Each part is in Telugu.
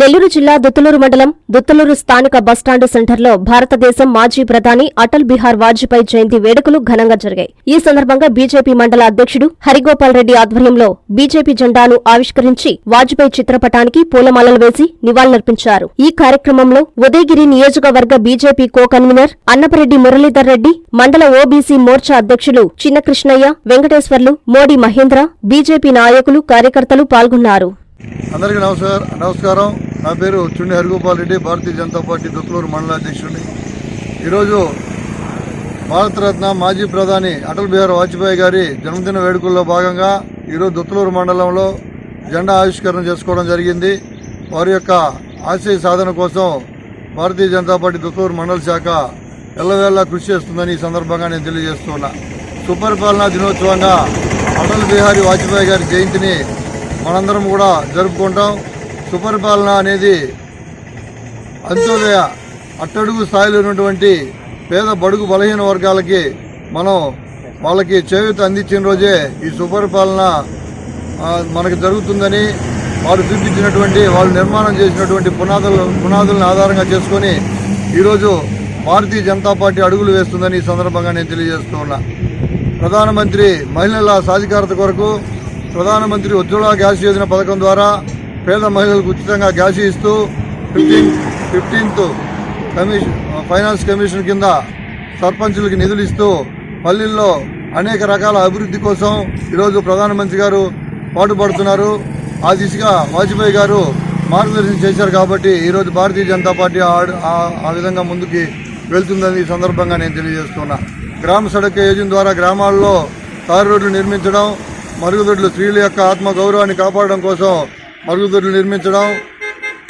నెల్లూరు జిల్లా దుత్తలూరు మండలం దుత్తలూరు స్థానిక బస్టాండ్ సెంటర్లో భారతదేశం మాజీ ప్రధాని అటల్ బిహార్ వాజ్పేయి జయంతి వేడుకలు ఘనంగా జరిగాయి. ఈ సందర్భంగా బీజేపీ మండల అధ్యక్షుడు హరిగోపాల్ రెడ్డి ఆధ్వర్యంలో బీజేపీ జెండాను ఆవిష్కరించి వాజ్పేయి చిత్రపటానికి పూలమాలలు వేసి నివాళులర్పించారు. ఈ కార్యక్రమంలో ఉదయగిరి నియోజకవర్గ BJP co convener Annapareddy Muralidhar Reddy మండల ఓబీసీ మోర్చా అధ్యక్షులు చిన్న కృష్ణయ్య వెంకటేశ్వర్లు మోడీ మహేంద్ర బీజేపీ నాయకులు కార్యకర్తలు పాల్గొన్నారు. అందరికీ నమస్కారం నమస్కారం. నా పేరు చుండి హరిగోపాల్ రెడ్డి భారతీయ జనతా పార్టీ దుత్తలూరు మండల అధ్యక్షుడిని. ఈరోజు భారతరత్న మాజీ ప్రధాని అటల్ బిహారీ వాజ్పేయి గారి జన్మదిన వేడుకల్లో భాగంగా ఈరోజు దుత్తలూరు మండలంలో జెండా ఆవిష్కరణ చేసుకోవడం జరిగింది. వారి యొక్క ఆశయ సాధన కోసం భారతీయ జనతా పార్టీ దుత్తలూరు మండల శాఖ ఎల్లవేళలా కృషి చేస్తుందని ఈ సందర్భంగా నేను తెలియజేస్తున్నా. సుపరిపాలనా దినోత్సవంగా అటల్ బిహారీ వాజ్పేయి గారి జయంతిని మనందరం కూడా జరుపుకుంటాం. సుపరిపాలన అనేది అంత్యోదయ అట్టడుగు స్థాయిలో ఉన్నటువంటి పేద బడుగు బలహీన వర్గాలకి మనం వాళ్ళకి చేయూత అందించిన రోజే ఈ సుపరిపాలన మనకు జరుగుతుందని వారు చూపించినటువంటి వాళ్ళు నిర్మాణం చేసినటువంటి పునాదులు పునాదులను ఆధారంగా చేసుకొని ఈరోజు భారతీయ జనతా పార్టీ అడుగులు వేస్తుందని ఈ సందర్భంగా నేను తెలియజేస్తూ ఉన్నా. ప్రధానమంత్రి మహిళల సాధికారత కొరకు ప్రధానమంత్రి ఉజ్వల గ్యాస్ యోజన పథకం ద్వారా పేద మహిళలకు ఉచితంగా గ్యాస్ ఇస్తూ fifteen fifteenth commission finance commission కింద సర్పంచులకి నిధులు ఇస్తూ పల్లెల్లో అనేక రకాల అభివృద్ధి కోసం ఈరోజు ప్రధానమంత్రి గారు పాటుపడుతున్నారు. ఆ దిశగా వాజ్పేయి గారు మార్గదర్శనం చేశారు కాబట్టి ఈరోజు భారతీయ జనతా పార్టీ ఆ- ఆ- విధంగా ముందుకి వెళ్తుందని ఈ సందర్భంగా నేను తెలియజేస్తున్నా. గ్రామ సడక్ యోజన ద్వారా గ్రామాల్లో తారు రోడ్లు నిర్మించడం మరుగుదొడ్లు స్త్రీల యొక్క ఆత్మ గౌరవాన్ని కాపాడడం కోసం మరుగుదొడ్లు నిర్మించడం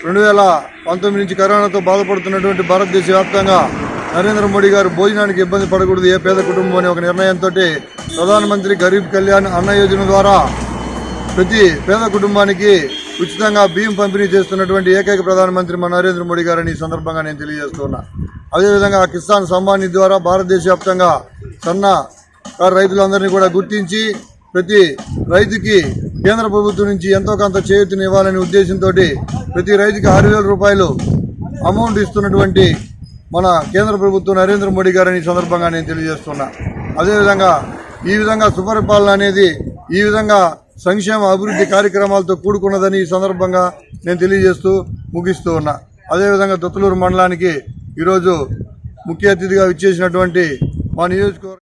రెండు వేల పంతొమ్మిది నుంచి కరోనాతో బాధపడుతున్నటువంటి భారతదేశ వ్యాప్తంగా నరేంద్ర మోడీ గారు భోజనానికి ఇబ్బంది పడకూడదు ఏ పేద కుటుంబం అనే ఒక నిర్ణయంతో ప్రధానమంత్రి గరీబ్ కళ్యాణ్ అన్న యోజన ద్వారా ప్రతి పేద కుటుంబానికి ఉచితంగా బియ్యం పంపిణీ చేస్తున్నటువంటి ఏకైక ప్రధానమంత్రి మన నరేంద్ర మోడీ గారని ఈ సందర్భంగా నేను తెలియజేస్తున్నా. అదేవిధంగా కిసాన్ సమ్మాన్ నిధి ద్వారా భారతదేశ వ్యాప్తంగా సన్న రైతులందరినీ కూడా గుర్తించి ప్రతి రైతుకి కేంద్ర ప్రభుత్వం నుంచి ఎంతో కొంత చేయూతను ఇవ్వాలనే ఉద్దేశంతో ప్రతి రైతుకి ఆరు వేల రూపాయలు అమౌంట్ ఇస్తున్నటువంటి మన కేంద్ర ప్రభుత్వం నరేంద్ర మోడీ గారని సందర్భంగా నేను తెలియజేస్తున్నా. అదేవిధంగా ఈ విధంగా సుపరిపాలన అనేది ఈ విధంగా సంక్షేమ అభివృద్ధి కార్యక్రమాలతో కూడుకున్నదని ఈ సందర్భంగా నేను తెలియజేస్తూ ముగిస్తూ ఉన్నా. అదేవిధంగా దొత్తలూరు మండలానికి ఈరోజు ముఖ్య అతిథిగా విచ్చేసినటువంటి మా నియోజకవర్గ